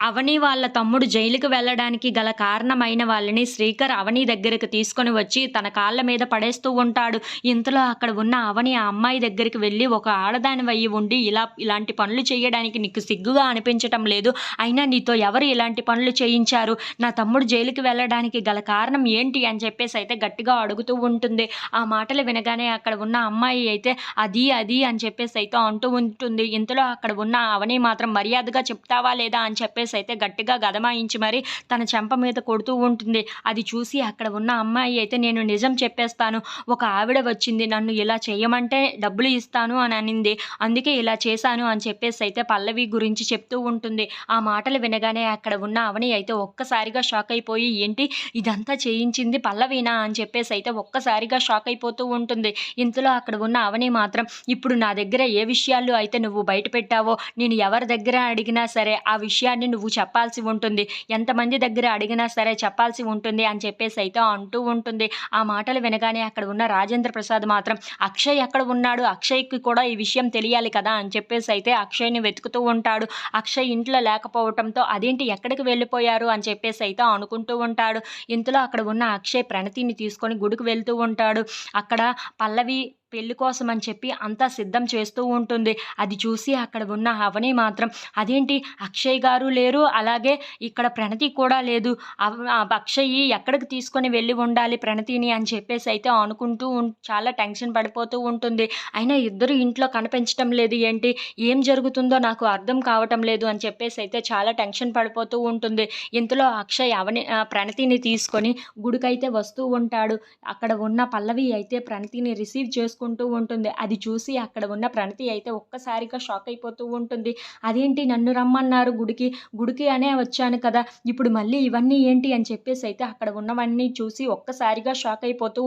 అవని వాళ్ళ తమ్ముడు జైలుకు వెళ్ళడానికి గల కారణమైన వాళ్ళని శ్రీకర్ అవని దగ్గరకు తీసుకొని వచ్చి తన కాళ్ళ మీద పడేస్తూ ఉంటాడు. ఇంతలో అక్కడ ఉన్న అవని ఆ అమ్మాయి దగ్గరికి వెళ్ళి ఒక ఆడదాని ఉండి ఇలా ఇలాంటి పనులు చేయడానికి నీకు సిగ్గుగా అనిపించటం లేదు. అయినా నీతో ఎవరు ఇలాంటి పనులు చేయించారు? నా తమ్ముడు జైలుకి వెళ్ళడానికి గల కారణం ఏంటి? అని చెప్పేసి అయితే గట్టిగా అడుగుతూ ఉంటుంది. ఆ మాటలు వినగానే అక్కడ ఉన్న అమ్మాయి అయితే అది అది అని చెప్పేసి అయితే అంటూ ఉంటుంది. ఇంతలో అక్కడ ఉన్న అవని మాత్రం మర్యాదగా చెప్తావా లేదా అని చెప్పేసి అయితే గట్టిగా గదమాయించి మరి తన చెంప మీద కొడుతూ ఉంటుంది. అది చూసి అక్కడ ఉన్న అమ్మాయి అయితే నేను నిజం చెప్పేస్తాను. ఒక ఆవిడ వచ్చింది. నన్ను ఇలా చేయమంటే డబ్బులు ఇస్తాను అని అనింది. అందుకే ఇలా చేశాను అని చెప్పేసి అయితే పల్లవి గురించి చెప్తూ ఉంటుంది. ఆ మాటలు వినగానే అక్కడ ఉన్న అవని అయితే ఒక్కసారిగా షాక్ అయిపోయి ఏంటి ఇదంతా చేయించింది పల్లవినా? అని చెప్పేసి అయితే ఒక్కసారిగా షాక్ అయిపోతూ ఉంటుంది. ఇంతలో అక్కడ ఉన్న అవని మాత్రం ఇప్పుడు నా దగ్గర ఏ విషయాలు అయితే నువ్వు బయట పెట్టావో నేను ఎవరి దగ్గర అడిగినా సరే ఆ విషయాన్ని నువ్వు చెప్పాల్సి ఉంటుంది. ఎంతమంది దగ్గర అడిగినా సరే చెప్పాల్సి ఉంటుంది అని చెప్పేసి అయితే అంటూ ఉంటుంది. ఆ మాటలు వినగానే అక్కడ ఉన్న రాజేంద్ర ప్రసాద్ మాత్రం అక్షయ్ ఎక్కడ ఉన్నాడు? అక్షయ్కి కూడా ఈ విషయం తెలియాలి కదా? అని చెప్పేసి అయితే అక్షయ్ని వెతుకుతూ ఉంటాడు. అక్షయ్ ఇంట్లో లేకపోవటంతో అదేంటి? ఎక్కడికి వెళ్ళిపోయారు? అని చెప్పేసి అయితే అనుకుంటూ ఉంటాడు. ఇంతలో అక్కడ ఉన్న అక్షయ్ ప్రణతిని తీసుకొని గుడికి వెళ్తూ ఉంటాడు. అక్కడ పల్లవి పెళ్ళి కోసం అని చెప్పి అంతా సిద్ధం చేస్తూ ఉంటుంది. అది చూసి అక్కడ ఉన్న అవని మాత్రం అదేంటి? అక్షయ్ గారు లేరు అలాగే ఇక్కడ ప్రణతి కూడా లేదు. అవ- అక్షయ్ ఎక్కడికి తీసుకొని వెళ్ళి ఉండాలి ప్రణతిని? అని చెప్పేసి అయితే అనుకుంటూ ఉం- చాలా టెన్షన్ పడిపోతూ ఉంటుంది. అయినా ఇద్దరు ఇంట్లో కనిపించడం లేదు ఏంటి? ఏం జరుగుతుందో నాకు అర్థం కావటం లేదు అని చెప్పేసి అయితే చాలా టెన్షన్ పడిపోతూ ఉంటుంది. ఇంతలో అక్షయ్ అవని ఆ, ప్రణతిని తీసుకొని గుడికైతే వస్తూ ఉంటాడు. అక్కడ ఉన్న పల్లవి అయితే ప్రణతిని రిసీవ్ చేసుకుంటూ ఉంటుంది. అది చూసి అక్కడ ఉన్న ప్రణతి అయితే ఒక్కసారిగా షాక్ అయిపోతూ ఉంటుంది. అదేంటి నన్ను రమ్మన్నారు? గుడికి గుడికి అనే వచ్చాను కదా. ఇప్పుడు మళ్ళీ ఇవన్నీ ఏంటి? అని చెప్పేసి అయితే అక్కడ ఉన్నవన్నీ చూసి ఒక్కసారిగా షాక్ అయిపోతూ